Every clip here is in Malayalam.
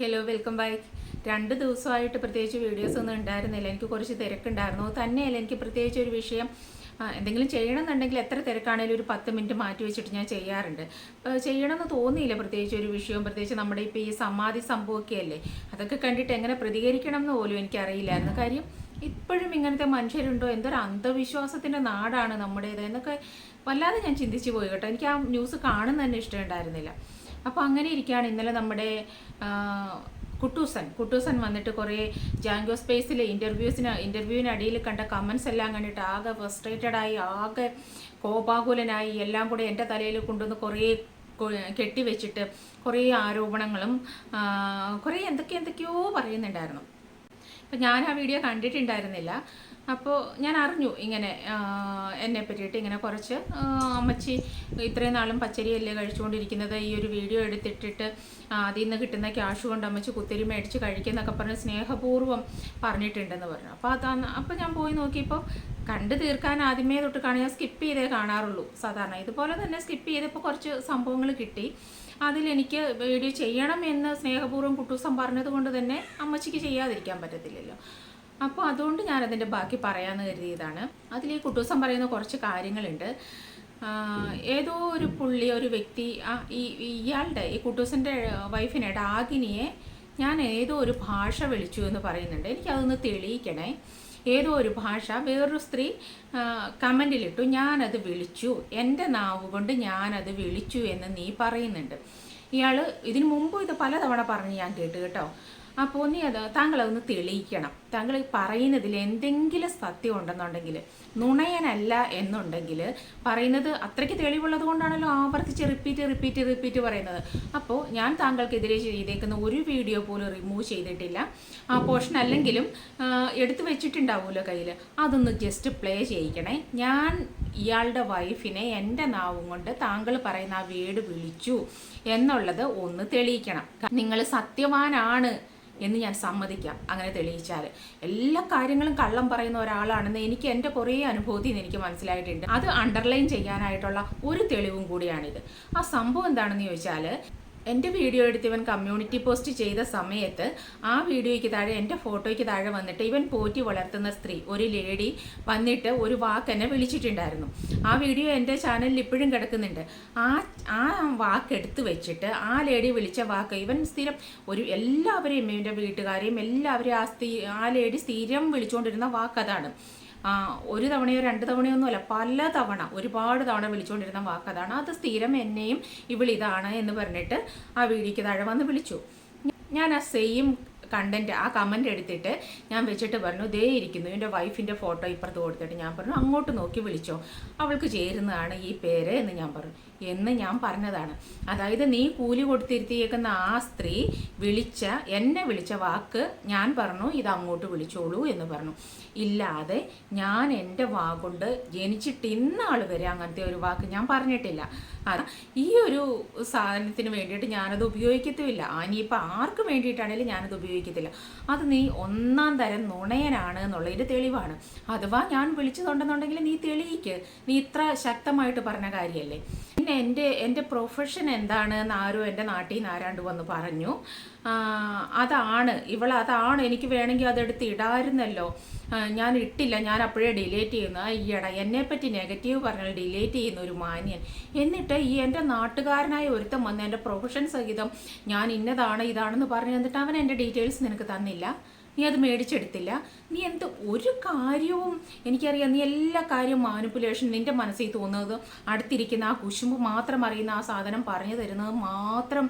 ഹലോ വെൽക്കം ബാക്ക് രണ്ട് ദിവസമായിട്ട് പ്രത്യേകിച്ച് വീഡിയോസ് ഒന്നും ഉണ്ടായിരുന്നില്ല. എനിക്ക് കുറച്ച് തിരക്കുണ്ടായിരുന്നു. തന്നെയല്ല എനിക്ക് പ്രത്യേകിച്ച് ഒരു വിഷയം എന്തെങ്കിലും ചെയ്യണം എന്നുണ്ടെങ്കിൽ എത്ര തിരക്കാണേലും ഒരു പത്ത് മിനിറ്റ് മാറ്റി വെച്ചിട്ട് ഞാൻ ചെയ്യാറുണ്ട്. ചെയ്യണം ചെയ്യണമെന്ന് തോന്നിയില്ല പ്രത്യേകിച്ച് ഒരു വിഷയവും പ്രത്യേകിച്ച് നമ്മുടെ ഇപ്പോൾ ഈ സമാധി സംഭവമൊക്കെ അല്ലേ അതൊക്കെ കണ്ടിട്ട് എങ്ങനെ പ്രതികരിക്കണം എന്ന് പോലും എനിക്കറിയില്ലായിരുന്നു. കാര്യം ഇപ്പോഴും ഇങ്ങനത്തെ മനുഷ്യരുണ്ടോ? എന്തൊരു അന്ധവിശ്വാസത്തിന്റെ നാടാണ് നമ്മുടേത് എന്നൊക്കെ വല്ലാതെ ഞാൻ ചിന്തിച്ചു പോയി കേട്ടോ. എനിക്ക് ആ ന്യൂസ് കാണുന്ന തന്നെ ഇഷ്ടമുണ്ടായിരുന്നില്ല. അപ്പോൾ അങ്ങനെ ഇരിക്കുകയാണ് ഇന്നലെ നമ്മുടെ കുട്ടൂസൻ. കുട്ടൂസൻ വന്നിട്ട് കുറേ ജാങ്കോ സ്പേസിലെ ഇന്റർവ്യൂസിന് അടിയിൽ കണ്ട കമൻസ് എല്ലാം കണ്ടിട്ട് ആകെ ഫ്രസ്ട്രേറ്റഡ് ആയി ആകെ കോപാകുലനായി എല്ലാം കൂടെ എന്റെ തലയിൽ കൊണ്ടുവന്ന് കുറേ കെട്ടിവെച്ചിട്ട് കുറേ ആരോപണങ്ങളും കുറേ എന്തൊക്കെ എന്തൊക്കെയോ പറയുന്നുണ്ടായിരുന്നു. അപ്പം ഞാൻ ആ വീഡിയോ കണ്ടിട്ടുണ്ടായിരുന്നില്ല. അപ്പോൾ ഞാൻ അറിഞ്ഞു ഇങ്ങനെ എന്നെ പറ്റിയിട്ട് ഇങ്ങനെ കുറച്ച് അമ്മച്ചി ഇത്രയും നാളും പച്ചരിയല്ലേ കഴിച്ചുകൊണ്ടിരിക്കുന്നത്? ഈ ഒരു വീഡിയോ എടുത്തിട്ടിട്ട് അതിൽ നിന്ന് കിട്ടുന്ന ക്യാഷ് കൊണ്ട് അമ്മച്ചി കുത്തിരി മേടിച്ച് കഴിക്കുന്നൊക്കെ പറഞ്ഞ് സ്നേഹപൂർവം പറഞ്ഞിട്ടുണ്ടെന്ന് പറഞ്ഞു. അപ്പോൾ അതാണ് അപ്പോൾ ഞാൻ പോയി നോക്കിയപ്പോൾ കണ്ടു തീർക്കാൻ ആദ്യമേ തൊട്ട് ഞാൻ സ്കിപ്പ് ചെയ്തേ കാണാറുള്ളൂ. സാധാരണ ഇതുപോലെ തന്നെ സ്കിപ്പ് ചെയ്തപ്പോൾ കുറച്ച് സംഭവങ്ങൾ കിട്ടി. അതിലെനിക്ക് വീഡിയോ ചെയ്യണം എന്ന് സ്നേഹപൂർവം കുട്ടൂസം പറഞ്ഞത് കൊണ്ട് തന്നെ അമ്മച്ചിക്ക് ചെയ്യാതിരിക്കാൻ പറ്റത്തില്ലല്ലോ. അപ്പോൾ അതുകൊണ്ട് ഞാനതിന്റെ ബാക്കി പറയാമെന്ന് കരുതിയതാണ്. അതിൽ ഈ കുട്ടൂസം പറയുന്ന കുറച്ച് കാര്യങ്ങളുണ്ട്. ഏതോ ഒരു പുള്ളി ഒരു വ്യക്തി ഈ ഇയാളുടെ ഈ കുട്ടൂസിന്റെ വൈഫിനെ ഡാഗിനിയെ ഞാൻ ഏതോ ഒരു ഭാഷ വിളിച്ചു എന്ന് പറയുന്നുണ്ട്. എനിക്കതൊന്ന് തെളിയിക്കണേ. ഏതോ ഒരു ഭാഷ വേറൊരു സ്ത്രീ കമന്റിലിട്ടു ഞാനത് വിളിച്ചു. എന്റെ നാവ് കൊണ്ട് ഞാനത് വിളിച്ചു എന്ന് നീ പറയുന്നുണ്ട്. ഇയാൾ ഇതിനു മുമ്പ് ഇത് പലതവണ പറഞ്ഞ് ഞാൻ കേട്ടു കേട്ടോ. അപ്പോൾ നീ അത് താങ്കളതൊന്ന് തെളിയിക്കണം. താങ്കൾ ഈ പറയുന്നതിൽ എന്തെങ്കിലും സത്യം ഉണ്ടെന്നുണ്ടെങ്കിൽ നുണയനല്ല എന്നുണ്ടെങ്കിൽ പറയുന്നത് അത്രയ്ക്ക് തെളിവുള്ളത് കൊണ്ടാണല്ലോ ആവർത്തിച്ച് റിപ്പീറ്റ് റിപ്പീറ്റ് റിപ്പീറ്റ് പറയുന്നത്. അപ്പോൾ ഞാൻ താങ്കൾക്കെതിരെ ചെയ്തേക്കുന്ന ഒരു വീഡിയോ പോലും റിമൂവ് ചെയ്തിട്ടില്ല. ആ പോർഷൻ അല്ലെങ്കിലും എടുത്തു വെച്ചിട്ടുണ്ടാവുമല്ലോ കയ്യിൽ. അതൊന്ന് ജസ്റ്റ് പ്ലേ ചെയ്യിക്കണേ. ഞാൻ ഇയാളുടെ വൈഫിനെ എന്റെ നാവും കൊണ്ട് താങ്കൾ പറയുന്ന ആ വീട് വിളിച്ചു എന്നുള്ളത് ഒന്ന് തെളിയിക്കണം. നിങ്ങൾ സത്യവാനാണ് എന്ന് ഞാൻ സമ്മതിക്കാം. അങ്ങനെ തെളിയിച്ചാൽ എല്ലാ കാര്യങ്ങളും കള്ളം പറയുന്ന ഒരാളാണെന്ന് എനിക്ക് എന്റെ കുറേ അനുഭവത്തിൽ നിന്ന് എനിക്ക് മനസ്സിലായിട്ടുണ്ട്. അത് അണ്ടർലൈൻ ചെയ്യാനായിട്ടുള്ള ഒരു തെളിവും കൂടിയാണിത്. ആ സംഭവം എന്താണെന്ന് ചോദിച്ചാൽ എന്റെ വീഡിയോ എടുത്ത് ഇവൻ കമ്മ്യൂണിറ്റി പോസ്റ്റ് ചെയ്ത സമയത്ത് ആ വീഡിയോയ്ക്ക് താഴെ എന്റെ ഫോട്ടോയ്ക്ക് താഴെ വന്നിട്ട് ഇവൻ പോറ്റി വളർത്തുന്ന സ്ത്രീ ഒരു ലേഡി വന്നിട്ട് ഒരു വാക്ക് എന്നെ വിളിച്ചിട്ടുണ്ടായിരുന്നു. ആ വീഡിയോ എന്റെ ചാനലിൽ ഇപ്പോഴും കിടക്കുന്നുണ്ട്. ആ ആ വാക്ക് എടുത്തു വെച്ചിട്ട് ആ ലേഡി വിളിച്ച വാക്ക് ഇവൻ സ്ഥിരം ഒരു എല്ലാവരെയും ഇവന്റെ വീട്ടുകാരെയും എല്ലാവരെയും ആ സ്ഥി ആ ലേഡി സ്ഥിരം വിളിച്ചുകൊണ്ടിരുന്ന വാക്ക് അതാണ്. ഒരു തവണയോ രണ്ട് തവണയോ ഒന്നുമല്ല പല തവണ ഒരുപാട് തവണ വിളിച്ചുകൊണ്ടിരുന്ന വാക്ക് അതാണ് അത് സ്ഥിരം എന്നെയും ഇവളിതാണ് എന്ന് പറഞ്ഞിട്ട് ആ വീഡിയോയ്ക്ക് താഴെ വന്ന് വിളിച്ചു. ഞാൻ ആ സെയിം കണ്ടന്റ് ആ കമന്റ് എടുത്തിട്ട് ഞാൻ വെച്ചിട്ട് പറഞ്ഞു ദേ ഇരിക്കുന്നു എന്റെ വൈഫിന്റെ ഫോട്ടോ ഇപ്പുറത്ത് കൊടുത്തിട്ട് ഞാൻ പറഞ്ഞു അങ്ങോട്ട് നോക്കി വിളിച്ചോ. അവൾക്ക് ചേരുന്നതാണ് ഈ പേര് എന്ന് ഞാൻ പറഞ്ഞു. എന്ന് ഞാൻ പറഞ്ഞതാണ്. അതായത് നീ കൂലി കൊടുത്തിരുത്തിയേക്കുന്ന ആ സ്ത്രീ വിളിച്ച എന്നെ വിളിച്ച വാക്ക് ഞാൻ പറഞ്ഞു ഇത് അങ്ങോട്ട് വിളിച്ചോളൂ എന്ന് പറഞ്ഞു. ഇല്ലാതെ ഞാൻ എന്റെ വാക്കുകൊണ്ട് ജനിച്ചിട്ട് ഇന്നാൾ വരെ അങ്ങനത്തെ ഒരു വാക്ക് ഞാൻ പറഞ്ഞിട്ടില്ല. ഈ ഒരു സാധനത്തിന് വേണ്ടിയിട്ട് ഞാനത് ഉപയോഗിക്കത്തുമില്ല. ഇനിയിപ്പോൾ ആർക്ക് വേണ്ടിയിട്ടാണെങ്കിലും ഞാനത് ഉപയോഗിക്കത്തില്ല. അത് നീ ഒന്നാം തരം നുണയനാണ് എന്നുള്ളതിന്റെ തെളിവാണ്. അഥവാ ഞാൻ വിളിച്ചതുണ്ടെന്നുണ്ടെങ്കിൽ നീ തെളിയിക്ക്. നീ ഇത്ര ശക്തമായിട്ട് പറഞ്ഞ കാര്യമല്ലേ പിന്നെ എന്റെ എന്റെ പ്രൊഫഷൻ എന്താണ് എന്ന് ആരോ എന്റെ നാട്ടിൽ നിന്ന് ആരാണ്ട് വന്ന് പറഞ്ഞു. അതാണ് ഇവൾ അതാണ് എനിക്ക് വേണമെങ്കിൽ അതെടുത്ത് ഇടായിരുന്നല്ലോ. ഞാൻ ഇട്ടില്ല ഞാൻ അപ്പോഴേ ഡിലേറ്റ് ചെയ്യുന്നു. അയ്യടാ എന്നെപ്പറ്റി നെഗറ്റീവ് പറഞ്ഞാൽ ഡിലേറ്റ് ചെയ്യുന്ന ഒരു മാന്യൻ. എന്നിട്ട് ഈ എന്റെ നാട്ടുകാരനായ ഒരുത്തം വന്ന് എന്റെ പ്രൊഫഷൻ സഹിതം ഞാൻ ഇന്നതാണ് ഇതാണെന്ന് പറഞ്ഞു എന്നിട്ട് അവൻ എന്റെ ഡീറ്റെയിൽസ് നിനക്ക് തന്നില്ല. നീ അത് മേടിച്ചെടുത്തില്ല. നീ എന്ത് ഒരു കാര്യവും എനിക്കറിയാം നീ എല്ലാ കാര്യവും മാനിപ്പുലേഷൻ നിന്റെ മനസ്സിൽ തോന്നുന്നത് അടുത്തിരിക്കുന്ന ആ കുശുമ്പ് മാത്രം അറിയുന്ന ആ സാധനം പറഞ്ഞു തരുന്നത് മാത്രം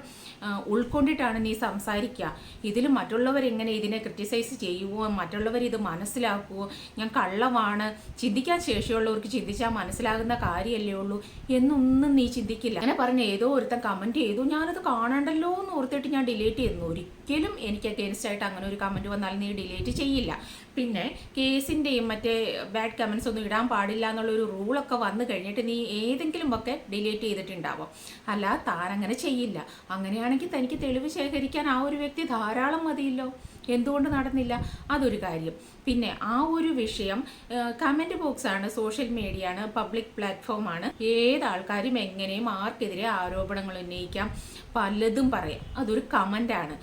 ഉൾക്കൊണ്ടിട്ടാണ് നീ സംസാരിക്കുക. ഇതിൽ മറ്റുള്ളവർ എങ്ങനെ ഇതിനെ ക്രിറ്റിസൈസ് ചെയ്യുമോ മറ്റുള്ളവർ ഇത് മനസ്സിലാക്കുമോ ഞാൻ കള്ളമാണ് ചിന്തിക്കാൻ ശേഷിയുള്ളവർക്ക് ചിന്തിച്ചാൽ മനസ്സിലാകുന്ന കാര്യമല്ലേ ഉള്ളൂ എന്നൊന്നും നീ ചിന്തിക്കില്ല. അങ്ങനെ പറഞ്ഞ ഏതോ ഒരുത്തൻ കമന്റ് ചെയ്തു. ഞാനത് കാണണ്ടല്ലോ എന്ന് ഓർത്തിട്ട് ഞാൻ ഡിലീറ്റ് ചെയ്യുന്നു. ഒരിക്കലും എനിക്ക് അഗേൻസ്റ്റ് ആയിട്ട് അങ്ങനെ ഒരു കമന്റ് വന്നാൽ നീ ഡിലീറ്റ് ചെയ്യില്ല. പിന്നെ കേസിന്റെയും മറ്റേ ബാഡ് കമൻസ് ഒന്നും ഇടാൻ പാടില്ല എന്നുള്ളൊരു റൂളൊക്കെ വന്നു കഴിഞ്ഞിട്ട് നീ ഏതെങ്കിലും ഒക്കെ ഡിലീറ്റ് ചെയ്തിട്ടുണ്ടാവും. അല്ല താനങ്ങനെ ചെയ്യില്ല. അങ്ങനെയാണെങ്കിൽ തനിക്ക് തെളിവ് ശേഖരിക്കാൻ ആ ഒരു വ്യക്തി ധാരാളം മതിയല്ലോ. എന്തുകൊണ്ട് നടന്നില്ല? അതൊരു കാര്യം. പിന്നെ ആ ഒരു വിഷയം കമന്റ് ബോക്സാണ് സോഷ്യൽ മീഡിയ ആണ് പബ്ലിക് പ്ലാറ്റ്ഫോമാണ് ഏത് ആൾക്കാരും എങ്ങനെയും ആർക്കെതിരെ ആരോപണങ്ങൾ ഉന്നയിക്കാം. പലതും പറയാം. അതൊരു കമന്റാണ്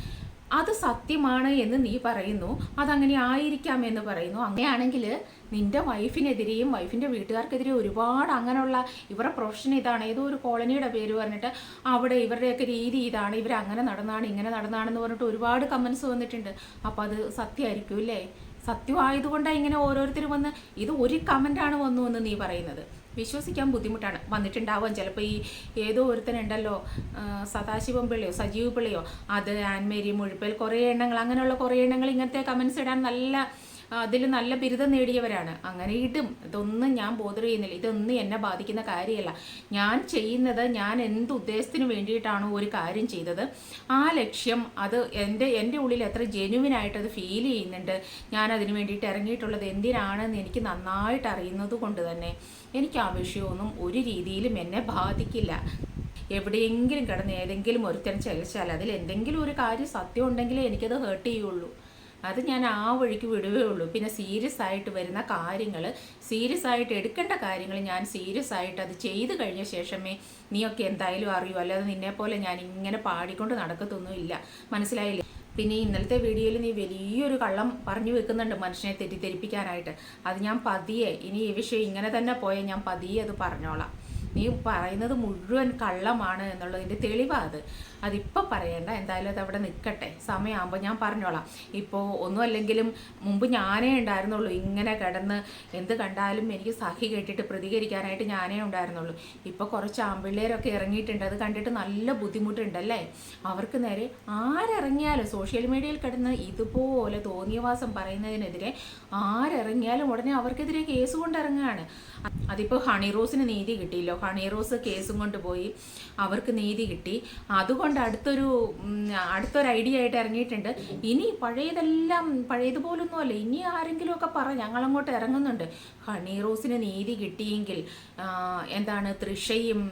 അത് സത്യമാണ് എന്ന് നീ പറയുന്നു. അതങ്ങനെ ആയിരിക്കാം എന്ന് പറയുന്നു. അങ്ങനെയാണെങ്കിൽ നിന്റെ വൈഫിനെതിരെയും വൈഫിന്റെ വീട്ടുകാർക്കെതിരെയും ഒരുപാട് അങ്ങനെയുള്ള ഇവരുടെ പ്രൊഫഷൻ ഇതാണ്. ഏതോ ഒരു കോളനിയുടെ പേര് പറഞ്ഞിട്ട് അവിടെ ഇവരുടെയൊക്കെ രീതി ഇതാണ്. ഇവർ അങ്ങനെ നടന്നാണ് ഇങ്ങനെ നടന്നാണെന്ന് പറഞ്ഞിട്ട് ഒരുപാട് കമൻസ് വന്നിട്ടുണ്ട്. അപ്പോൾ അത് സത്യമായിരിക്കും അല്ലേ? സത്യമായതുകൊണ്ടാണ് ഇങ്ങനെ ഓരോരുത്തർ വന്ന് ഇത് ഒരു കമന്റാണ് വന്നു എന്ന് നീ പറയുന്നത്. വിശ്വസിക്കാൻ ബുദ്ധിമുട്ടാണ്. വന്നിട്ടുണ്ടാവാം. ചിലപ്പോൾ ഈ ഏതോ ഒരുത്തനുണ്ടല്ലോ സദാശിവം പിള്ളയോ സജീവ് പിള്ളയോ. അത് ആൻമേരി മുഴുപ്പൽ കുറേ എണ്ണങ്ങൾ അങ്ങനെയുള്ള കുറേ എണ്ണങ്ങൾ ഇങ്ങനത്തെ കമൻസ് ഇടാൻ നല്ല അതിൽ നല്ല ബിരുദം നേടിയവരാണ്. അങ്ങനെ ഇടും ഇതൊന്നും ഞാൻ ബോധർ ചെയ്യുന്നില്ല. ഇതൊന്നും എന്നെ ബാധിക്കുന്ന കാര്യമല്ല. ഞാൻ ചെയ്യുന്നത് ഞാൻ എന്ത് ഉദ്ദേശത്തിന് വേണ്ടിയിട്ടാണോ ഒരു കാര്യം ചെയ്തത്. ആ ലക്ഷ്യം അത് എന്റെ എന്റെ ഉള്ളിൽ എത്ര ജെനുവിനായിട്ട് അത് ഫീൽ ചെയ്യുന്നുണ്ട്. ഞാൻ അതിന് വേണ്ടിയിട്ട് ഇറങ്ങിയിട്ടുള്ളത് എന്തിനാണെന്ന് എനിക്ക് നന്നായിട്ട് അറിയുന്നത് കൊണ്ട് തന്നെ എനിക്ക് ആ വിഷയമൊന്നും ഒരു രീതിയിലും എന്നെ ബാധിക്കില്ല. എവിടെയെങ്കിലും കിടന്ന് ഏതെങ്കിലും ഒരുത്തരം ചലിച്ചാൽ അതിൽ എന്തെങ്കിലും ഒരു കാര്യം സത്യം ഉണ്ടെങ്കിലേ എനിക്കത് ഹേർട്ട് ചെയ്യുള്ളൂ. അത് ഞാൻ ആ വഴിക്ക് വിടുകയേ ഉള്ളൂ. പിന്നെ സീരിയസ് ആയിട്ട് വരുന്ന കാര്യങ്ങൾ സീരിയസ് ആയിട്ട് എടുക്കേണ്ട കാര്യങ്ങൾ ഞാൻ സീരിയസ് ആയിട്ട് അത് ചെയ്തു കഴിഞ്ഞ ശേഷമേ നീയൊക്കെ എന്തായാലും അറിയൂ. അല്ലാതെ നിന്നെപ്പോലെ ഞാൻ ഇങ്ങനെ പാടിക്കൊണ്ട് നടക്കത്തൊന്നുമില്ല മനസ്സിലായില്ലേ? പിന്നെ ഇന്നലത്തെ വീഡിയോയിൽ നീ വലിയൊരു കള്ളം പറഞ്ഞു വെക്കുന്നുണ്ട് മനുഷ്യനെ തെറ്റിദ്ധരിപ്പിക്കാനായിട്ട്. അത് ഞാൻ പതിയെ ഇനി ഈ വിഷയം ഇങ്ങനെ തന്നെ പോയാൽ ഞാൻ പതിയെ അത് പറഞ്ഞോളാം. നീ പറയുന്നത് മുഴുവൻ കള്ളമാണ് എന്നുള്ളതിന്റെ തെളിവാണ് അത്. അതിപ്പോൾ പറയണ്ട. എന്തായാലും അത് അവിടെ നിൽക്കട്ടെ സമയമാകുമ്പോൾ ഞാൻ പറഞ്ഞോളാം. ഇപ്പോൾ ഒന്നും അല്ലെങ്കിലും മുമ്പ് ഞാനേ ഉണ്ടായിരുന്നുള്ളൂ. ഇങ്ങനെ കിടന്ന് എന്ത് കണ്ടാലും എനിക്ക് സഹി കേട്ടിട്ട് പ്രതികരിക്കാനായിട്ട് ഞാനേ ഉണ്ടായിരുന്നുള്ളൂ. ഇപ്പോൾ കുറച്ച് ആമ്പിള്ളേരൊക്കെ ഇറങ്ങിയിട്ടുണ്ട്. അത് കണ്ടിട്ട് നല്ല ബുദ്ധിമുട്ടുണ്ടല്ലേ? അവർക്ക് നേരെ ആരിറങ്ങിയാലും സോഷ്യൽ മീഡിയയിൽ കിടന്ന് ഇതുപോലെ തോന്നിയവാസം പറയുന്നതിനെതിരെ ആരിറങ്ങിയാലും ഉടനെ അവർക്കെതിരെ കേസ് കൊണ്ടിറങ്ങുകയാണ്. അതിപ്പോൾ ഹണി റോസിന് നീതി കിട്ടിയല്ലോ? ഹണി റോസ് കേസും കൊണ്ട് പോയി അവർക്ക് നീതി കിട്ടി. അതുകൊണ്ട് അടുത്തൊരു അടുത്തൊരു ഐഡിയ ആയിട്ട് ഇറങ്ങിയിട്ടുണ്ട്. ഇനി പഴയതെല്ലാം പഴയതുപോലൊന്നും അല്ല ഇനി ആരെങ്കിലുമൊക്കെ പറ ഞങ്ങളങ്ങോട്ട് ഇറങ്ങുന്നുണ്ട്. ഹണി റോസിന് നീതി കിട്ടിയെങ്കിൽ എന്താണ് തൃഷയും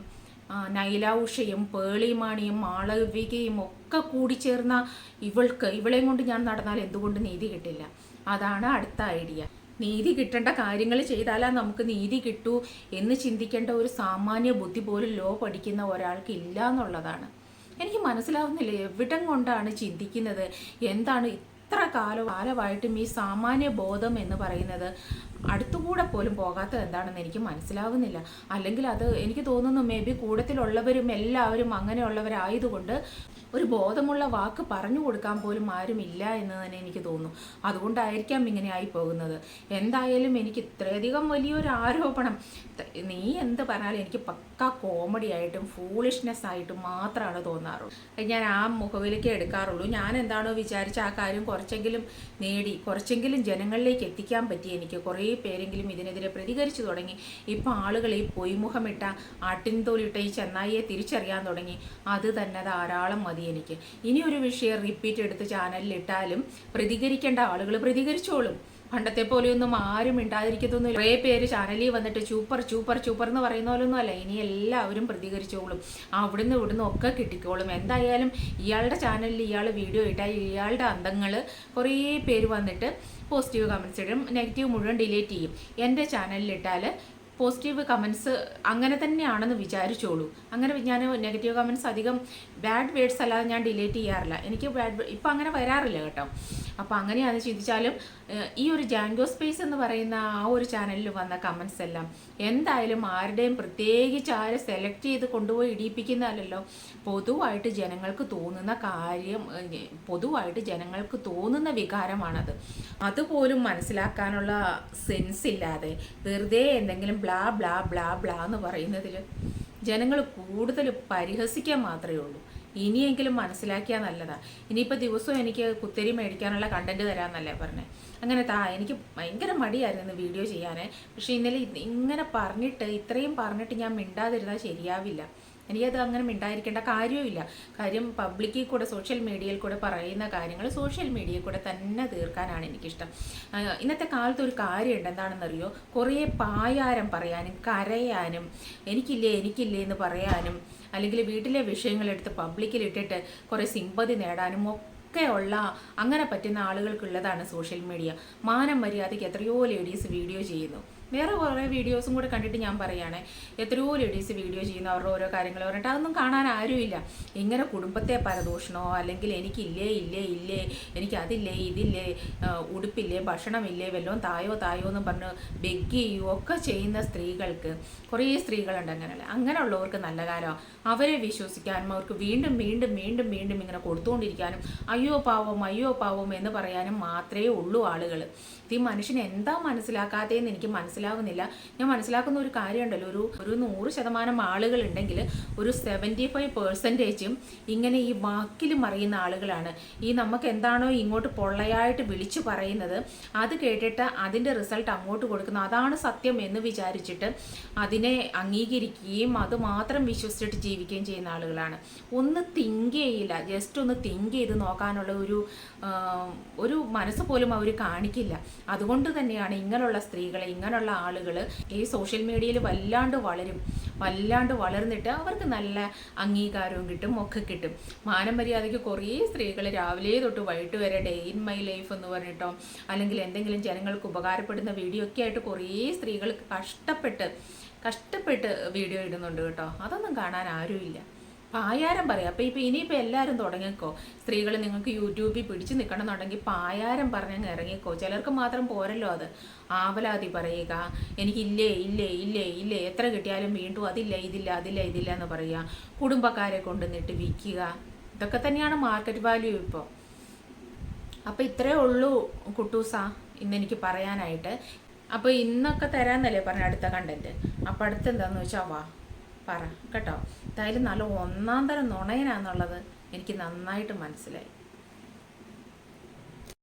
നൈല ഉഷയും പേളിമാണിയും മാളവികയും ഒക്കെ കൂടി ചേർന്ന ഇവൾക്ക് ഇവളെയും കൊണ്ട് ഞാൻ നടന്നാൽ എന്തുകൊണ്ട് നീതി കിട്ടില്ല? അതാണ് അടുത്ത ഐഡിയ. നീതി കിട്ടേണ്ട കാര്യങ്ങൾ ചെയ്താലാ നമുക്ക് നീതി കിട്ടൂ എന്ന് ചിന്തിക്കേണ്ട ഒരു സാമാന്യ ബുദ്ധി പോലും ലോ പഠിക്കുന്ന ഒരാൾക്ക് ഇല്ല എന്നുള്ളതാണ്. എനിക്ക് മനസ്സിലാവുന്നില്ല എവിടം കൊണ്ടാണ് ചിന്തിക്കുന്നത്? എന്താണ് ഇത്ര കാലം കാലമായിട്ടും ഈ സാമാന്യ ബോധം എന്ന് പറയുന്നത്? അടുത്തുകൂടെ പോലും പോകാത്തത് എന്താണെന്ന് എനിക്ക് മനസ്സിലാവുന്നില്ല. അല്ലെങ്കിൽ അത് എനിക്ക് തോന്നുന്നു മേ ബി കൂടത്തിലുള്ളവരും എല്ലാവരും അങ്ങനെയുള്ളവരായതുകൊണ്ട് ഒരു ബോധമുള്ള വാക്ക് പറഞ്ഞു കൊടുക്കാൻ പോലും ആരും ഇല്ല എന്ന് തന്നെ എനിക്ക് തോന്നുന്നു. അതുകൊണ്ടായിരിക്കാം ഇങ്ങനെ ആയി പോകുന്നത്. എന്തായാലും എനിക്ക് ഇത്രയധികം വലിയൊരു ആരോപണം. നീ എന്ത് പറഞ്ഞാലും എനിക്ക് പക്ക കോമഡി ആയിട്ടും ഫൂളിഷ്നെസ് ആയിട്ടും മാത്രമാണ് തോന്നാറുള്ളൂ. ഞാൻ ആ മുഖവിലേക്ക് എടുക്കാറുള്ളൂ. ഞാൻ എന്താണോ വിചാരിച്ച ആ കാര്യം കുറച്ചെങ്കിലും നേടി കുറച്ചെങ്കിലും ജനങ്ങളിലേക്ക് എത്തിക്കാൻ പറ്റി എനിക്ക്. കുറേ പേരെങ്കിലും ഇതിനെതിരെ പ്രതികരിച്ചു തുടങ്ങി. ഇപ്പം ആളുകൾ ഈ പൊയ്മുഖമിട്ട ആട്ടിൻതോലിട്ട ഈ ചെന്നായിയെ തിരിച്ചറിയാൻ തുടങ്ങി. അത് തന്നെ ധാരാളം മതി എനിക്ക്. ഇനി ഒരു വിഷയം റിപ്പീറ്റ് എടുത്ത് ചാനലിൽ ഇട്ടാലും പ്രതികരിക്കേണ്ട ആളുകൾ പ്രതികരിച്ചോളും. പണ്ടത്തെ പോലെയൊന്നും ആരും മിണ്ടാതിരിക്കത്തൊന്നുമില്ല. കുറേ പേര് ചാനലിൽ വന്നിട്ട് ചൂപ്പർ ചൂപ്പർ ചൂപ്പർ എന്ന് പറയുന്ന പോലൊന്നും അല്ല. ഇനി എല്ലാവരും പ്രതികരിച്ചോളും. അവിടുന്ന് ഇവിടുന്ന് ഒക്കെ കിട്ടിക്കോളും. എന്തായാലും ഇയാളുടെ ചാനലിൽ ഇയാൾ വീഡിയോ ഇട്ടാൽ ഇയാളുടെ അന്തങ്ങൾ കുറേ പേര് വന്നിട്ട് പോസിറ്റീവ് കമൻസ് ഇടും. നെഗറ്റീവ് മുഴുവൻ ഡിലീറ്റ് ചെയ്യും. എന്റെ ചാനലിൽ ഇട്ടാൽ പോസിറ്റീവ് കമൻസ് അങ്ങനെ തന്നെയാണെന്ന് വിചാരിച്ചോളൂ. അങ്ങനെ ഞാൻ നെഗറ്റീവ് കമൻസ് അധികം ബാഡ് വേർഡ്സ് അല്ലാതെ ഞാൻ ഡിലീറ്റ് ചെയ്യാറില്ല. എനിക്ക് ബാഡ് ഇപ്പം അങ്ങനെ വരാറില്ല കേട്ടോ. അപ്പോൾ അത് ചിന്തിച്ചാലും ഈ ഒരു ജാൻഗോ സ്പേസ് എന്ന് പറയുന്ന ആ ഒരു ചാനലിൽ വന്ന കമൻസ് എല്ലാം എന്തായാലും ആരുടെയും പ്രത്യേകിച്ച് ആരെ സെലക്ട് ചെയ്ത് കൊണ്ടുപോയി ഇടിയിപ്പിക്കുന്നതല്ലോ പൊതുവായിട്ട് ജനങ്ങൾക്ക് തോന്നുന്ന കാര്യം പൊതുവായിട്ട് ജനങ്ങൾക്ക് തോന്നുന്ന വികാരമാണത്. അതുപോലും മനസ്സിലാക്കാനുള്ള സെൻസ് ഇല്ലാതെ വെറുതെ എന്തെങ്കിലും ബ്ലാ ബ്ലാ ബ്ലാ ബ്ലാ എന്ന് പറയുന്നതിൽ ജനങ്ങൾ കൂടുതൽ പരിഹസിക്കാൻ മാത്രമേ ഉള്ളൂ. ഇനിയെങ്കിലും മനസ്സിലാക്കിയാൽ നല്ലതാണ് ഇനിയിപ്പോൾ ദിവസവും എനിക്ക് കുത്തരി മേടിക്കാനുള്ള കണ്ടന്റ് തരാമെന്നല്ലേ പറഞ്ഞത് അങ്ങനെ താ എനിക്ക് ഭയങ്കര മടിയായിരുന്നു വീഡിയോ ചെയ്യാനേ. പക്ഷേ ഇന്നലെ ഇങ്ങനെ പറഞ്ഞിട്ട് ഇത്രയും പറഞ്ഞിട്ട് ഞാൻ മിണ്ടാതിരുന്നാൽ ശരിയാവില്ല. എനിക്കത് അങ്ങനെ മിണ്ടായിരിക്കേണ്ട കാര്യവുമില്ല. കാര്യം പബ്ലിക്കിൽ കൂടെ സോഷ്യൽ മീഡിയയിൽ കൂടെ പറയുന്ന കാര്യങ്ങൾ സോഷ്യൽ മീഡിയയിൽ കൂടെ തന്നെ തീർക്കാനാണ് എനിക്കിഷ്ടം. ഇന്നത്തെ കാലത്ത് ഒരു കാര്യമുണ്ട്. എന്താണെന്നറിയോ? കുറേ പായാരം പറയാനും കരയാനും എനിക്കില്ലേ എനിക്കില്ലേ എന്ന് പറയാനും അല്ലെങ്കിൽ വീട്ടിലെ വിഷയങ്ങളെടുത്ത് പബ്ലിക്കിൽ ഇട്ടിട്ട് കുറേ സിമ്പതി നേടാനും ഒക്കെ ഉള്ള അങ്ങനെ പറ്റുന്ന ആളുകൾക്കുള്ളതാണ് സോഷ്യൽ മീഡിയ മാനം മര്യാദയ്ക്ക് എത്രയോ ലേഡീസ് വീഡിയോ ചെയ്യുന്നു. വേറെ കുറേ വീഡിയോസും കൂടെ കണ്ടിട്ട് ഞാൻ പറയുകയാണെ എത്രയോ ലേഡീസ് വീഡിയോ ചെയ്യുന്ന അവരുടെ ഓരോ കാര്യങ്ങൾ പറഞ്ഞിട്ട് അതൊന്നും കാണാൻ ആരുമില്ല ഇങ്ങനെ കുടുംബത്തെ പരദൂഷണോ അല്ലെങ്കിൽ എനിക്കില്ലേ ഇല്ലേ ഇല്ലേ എനിക്ക് അതില്ലേ ഇതില്ലേ ഉടുപ്പില്ലേ ഭക്ഷണമില്ലേ വല്ലതും തായോ തായോ എന്ന് പറഞ്ഞ് ബെഗ് ചെയ്യുകയോ ഒക്കെ ചെയ്യുന്ന സ്ത്രീകൾക്ക് കുറേ സ്ത്രീകളുണ്ട് അങ്ങനെയുള്ള അങ്ങനെയുള്ളവർക്ക് നല്ല കാലം. അവരെ വിശ്വസിക്കാനും അവർക്ക് വീണ്ടും വീണ്ടും വീണ്ടും വീണ്ടും ഇങ്ങനെ കൊടുത്തുകൊണ്ടിരിക്കാനും അയ്യോ പാവം അയ്യോ പാവം എന്ന് പറയാനും മാത്രമേ ഉള്ളൂ ആളുകൾ ഈ മനുഷ്യനെ എന്താ മനസ്സിലാക്കാത്തതെന്ന് എനിക്ക് മനസ്സിലാവുന്നില്ല. ഞാൻ മനസ്സിലാക്കുന്ന ഒരു കാര്യമുണ്ടല്ലോ ഒരു ഒരു നൂറ് ശതമാനം ആളുകളുണ്ടെങ്കിൽ ഒരു സെവന്റി ഫൈവ് പെർസെന്റേജും ഇങ്ങനെ ഈ വാക്കിൽ മറിയുന്ന ആളുകളാണ്. ഈ നമുക്ക് എന്താണോ ഇങ്ങോട്ട് പൊള്ളയായിട്ട് വിളിച്ചു പറയുന്നത് അത് കേട്ടിട്ട് അതിന്റെ റിസൾട്ട് അങ്ങോട്ട് കൊടുക്കുന്നു. അതാണ് സത്യം എന്ന് വിചാരിച്ചിട്ട് അതിനെ അംഗീകരിക്കുകയും അത് മാത്രം വിശ്വസിച്ചിട്ട് ജീവിക്കുകയും ചെയ്യുന്ന ആളുകളാണ്. ഒന്ന് തിങ്ക് ചെയ്യില്ല ജസ്റ്റ് ഒന്ന് തിങ്ക് ചെയ്ത് നോക്കാനുള്ള ഒരു ഒരു മനസ്സ് പോലും അവർ കാണിക്കില്ല. അതുകൊണ്ട് തന്നെയാണ് ഇങ്ങനെയുള്ള സ്ത്രീകളെ ഇങ്ങനെയുള്ള ആളുകൾ ഈ സോഷ്യൽ മീഡിയയിൽ വല്ലാണ്ട് വളരും. വല്ലാണ്ട് വളർന്നിട്ട് അവർക്ക് നല്ല അംഗീകാരവും കിട്ടും ഒക്കെ കിട്ടും. മാനം മര്യാദയ്ക്ക് കുറേ സ്ത്രീകൾ രാവിലെ തൊട്ട് വൈകിട്ട് വരെ ഡേ ഇൻ മൈ ലൈഫ് എന്ന് പറഞ്ഞിട്ടോ അല്ലെങ്കിൽ എന്തെങ്കിലും ജനങ്ങൾക്ക് ഉപകാരപ്പെടുന്ന വീഡിയോ ഒക്കെ ആയിട്ട് കുറേ സ്ത്രീകൾ കഷ്ടപ്പെട്ട് കഷ്ടപ്പെട്ട് വീഡിയോ ഇടുന്നുണ്ട് കേട്ടോ. അതൊന്നും കാണാൻ ആരുമില്ല. പായാരം പറയാം. അപ്പോൾ ഇപ്പോൾ ഇനിയിപ്പോൾ എല്ലാവരും തുടങ്ങിക്കോ. സ്ത്രീകൾ നിങ്ങൾക്ക് യൂട്യൂബിൽ പിടിച്ചു നിൽക്കണമെന്നുണ്ടെങ്കിൽ പായാരം പറഞ്ഞങ്ങ് ഇറങ്ങിക്കോ. ചിലർക്ക് മാത്രം പോരല്ലോ അത്. ആവലാതി പറയുക. എനിക്കില്ലേ ഇല്ലേ ഇല്ലേ ഇല്ലേ എത്ര കിട്ടിയാലും വീണ്ടും അതില്ല ഇതില്ല അതില്ല ഇതില്ല എന്ന് പറയുക. കുടുംബക്കാരെ കൊണ്ടുവന്നിട്ട് വിൽക്കുക. ഇതൊക്കെ തന്നെയാണ് മാർക്കറ്റ് വാല്യൂ ഇപ്പോൾ അപ്പോൾ ഇത്രയേ ഉള്ളൂ കുട്ടൂസ ഇന്ന് എനിക്ക് പറയാനായിട്ട്. അപ്പോൾ ഇന്നൊക്കെ തരാമെന്നല്ലേ പറഞ്ഞ അടുത്ത കണ്ടന്റ് അപ്പോൾ അടുത്ത് എന്താണെന്ന് വെച്ചാൽ വാ. പറ. കേട്ടോ? എന്തായാലും നല്ല ഒന്നാം തരം നുണയനാന്നുള്ളത് എനിക്ക് നന്നായിട്ട് മനസ്സിലായി.